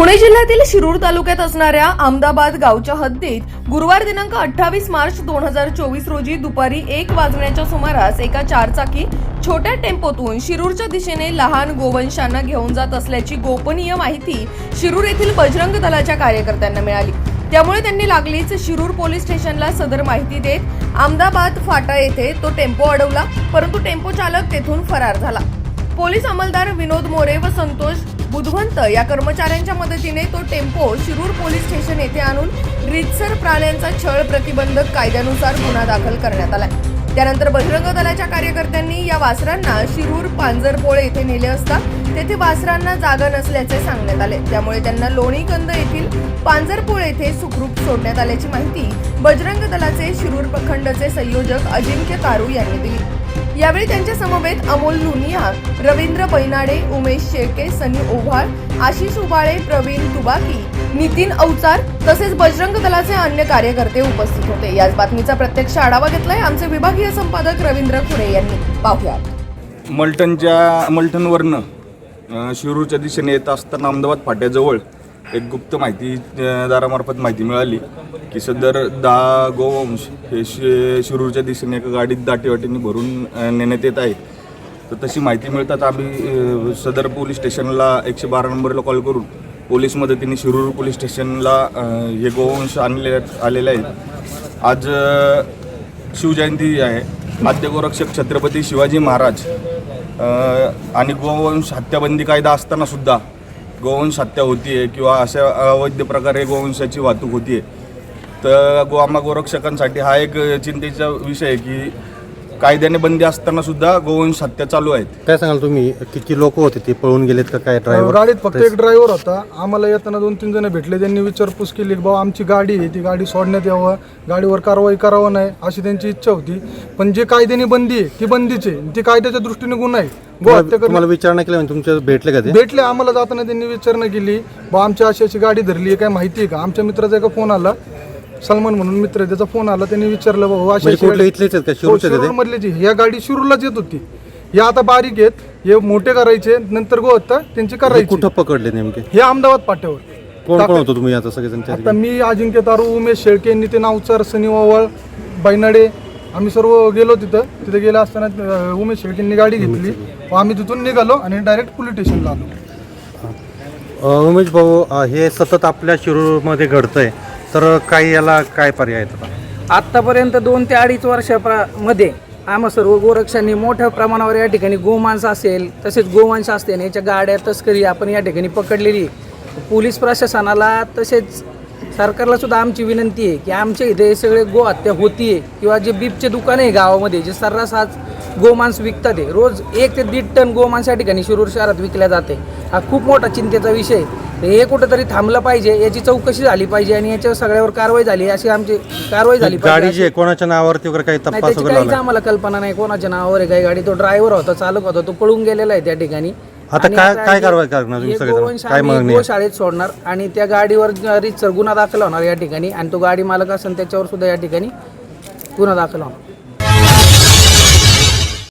पुणे जिल्ह्यातील शिरूर तालुक्यात असणाऱ्या अहमदाबाद गावच्या हद्दीत गुरुवार दिनांक अठ्ठावीस मार्च दोन हजार चोवीस रोजी दुपारी एक वाजण्याच्या सुमारास एका चारचाकी छोट्या टेम्पोतून शिरूरच्या दिशेने लहान गोवंशांना घेऊन जात असल्याची गोपनीय माहिती शिरूर येथील बजरंग दलाच्या कार्यकर्त्यांना मिळाली. त्यामुळे त्यांनी लागलीच शिरूर पोलीस स्टेशनला सदर माहिती देत अहमदाबाद फाटा येथे तो टेम्पो अडवला परंतु टेम्पो चालक तेथून फरार झाला. पोलीस अंमलदार विनोद मोरे व संतोष बुधवंत या कर्मचाऱ्यांच्या मदतीने तो टेम्पो शिरूर पोलीस स्टेशन येथे आणून रितसर प्राण्यांचा छळ प्रतिबंधक कायद्यानुसार गुन्हा दाखल करण्यात आलाय. त्यानंतर बजरंग दलाच्या कार्यकर्त्यांनी या वासरांना शिरूर पांजरपोळे येथे नेले असता तेथे वासरांना जागा नसल्याचे सांगण्यात आले. त्यामुळे त्यांना लोणीकंद येथील पांजरपोळे येथे सुखरूप सोडण्यात आल्याची माहिती बजरंग दलाचे शिरूर प्रखंडचे संयोजक अजिंक्य तारू यांनी दिली. यावेळी त्यांच्या समवेत अमोल लुनिया रवींद्र बैनाडे उमेश शेळके सनी ओव्हाळ आशिष उबाळे प्रवीण तुबाकी नितीन अवचार तसेच बजरंग दलाचे अन्य कार्यकर्ते उपस्थित होते. याच बातमीचा प्रत्यक्ष आढावा घेतलाय आमचे विभागीय संपादक रवींद्र खुरे यांनी. पाहूया मलटणच्या मलटणवरनं शिरूरच्या दिशेने येत असताना अहमदाबाद फाट्याजवळ एक गुप्त माहिती दारामार्फत माहिती मिळाली की सदर दहा गोवंश हे शि शिरूरच्या दिशेने एका गाडीत दाटीवाटीने भरून नेण्यात येत आहेत तर तशी माहिती मिळतात आम्ही सदर पोलीस स्टेशनला एकशे बारा नंबरला कॉल करून पोलीस मदतीने शिरूर पोलीस स्टेशनला हे गोवंश आणले आलेले आहेत. आज शिवजयंती आहे. आद्य गोरक्षक छत्रपती शिवाजी महाराज आणि गोवंश हत्याबंदी कायदा असताना सुद्धा गोवंश हत्या होतीये किंवा अशा अवैध प्रकारे गोवंशाची वाहतूक होतीये. तर गो आम्हा गोरक्षकांसाठी हा एक चिंतेचा विषय आहे की कायद्याने बंदी असताना सुद्धा गोवंश हत्या चालू आहेत. काय सांगाल तुम्ही? किती लोक होते ते? पळून गेलेत का काय ड्रायव्हर गाडीत फक्त एक ड्रायव्हर होता. आम्हाला येताना दोन तीन जण भेटले. त्यांनी विचारपूस केली की बाबा आमची गाडी आहे ती गाडी सोडण्यात यावं. गाडीवर कारवाई करावं नाही अशी त्यांची इच्छा होती. पण जे कायद्याने बंदी आहे ती बंदीच आहे. ती कायद्याच्या दृष्टीने गुन्हा आहे. गो हत्या तुम्हाला करणं विचारणा केली म्हणजे तुमच्या भेटले का ते? भेटले. आम्हाला जाताना त्यांनी विचारणा केली बा आमची अशी अशी गाडी धरली आहे काय माहिती आहे का? आमच्या मित्राचा एका फोन आला. सलमान म्हणून मित्र आहे त्याचा फोन आला त्यांनी विचारलं बाबा अशी म्हणजे अशी कुठले गाडी- इथलेच आहेत का? हो, शिरूरचे ते? या गाडी शिरूरलाच येत होती. या आता बारीक आहेत हे मोठे करायचे नंतर गो हत्या त्यांची हे करायची. कुठं पकडले नेमके? हे अहमदाबाद पाट्यावर. कोण कोण होतो तुम्ही आता सगळेजण आता मी अजिंक्य तारू उमेश शेळके नितीन अवचार सनी ओवाळ बैनाडे आम्ही सर्व गेलो तिथं. तिथे गेलं असताना अं, उमेश शेळकेंनी गाडी घेतली. व आम्ही तिथून निघालो आणि डायरेक्ट पोलीस स्टेशनला आलो. अं, उमेश भाऊ अं, हे सतत आपल्या शिरूरमध्ये घडतंय. तर काही याला काय पर्याय आहेत आता? आत्तापर्यंत दोन ते अडीच वर्षामध्ये आम्हा सर्व गोरक्षांनी मोठ्या प्रमाणावर या ठिकाणी गोमांस असेल तसेच गोवंश असतील याच्या गाड्या तस्करी आपण या ठिकाणी पकडलेली पोलीस प्रशासनाला तसेच सरकारला सुद्धा आमची विनंती आहे की आमच्या इथे हे सगळे गो हत्या होतीये किंवा जे बीपचे दुकान आहे गावामध्ये जे सर्रास आज गोमांस विकतात आहे. रोज एक ते दीड टन गोमांस या ठिकाणी शिरूर शहरात विकल्या जाते. हा खूप मोठा चिंतेचा विषय आहे. हे कुठंतरी थांबलं पाहिजे याची चौकशी झाली पाहिजे आणि याच्यावर सगळ्यावर कारवाई झाली अशी आमची कारवाई झाली पाहिजे गाडी जी कोणाच्या नावावरती वगैरे काही नाही तपास त्याची वगैरे काहीच लावला? आम्हाला कल्पना नाही कोणाच्या नावावर आहे काही गाडी. तो ड्रायव्हर होता चालक होता तो पळून गेलेला आहे त्या ठिकाणी. आता आणि काय- काय हे- कारवाई करणार तुम्ही हे सगळेजण? गोवंश काय आम्ही मागणी आहे? गोशाळेत सोडणार आणि त्या गाडीवर रीतसर गुन्हा दाखल होणार या ठिकाणी आणि तो गाडी मालक असेल त्याच्यावर सुद्धा या ठिकाणी गुन्हा दाखल होणार.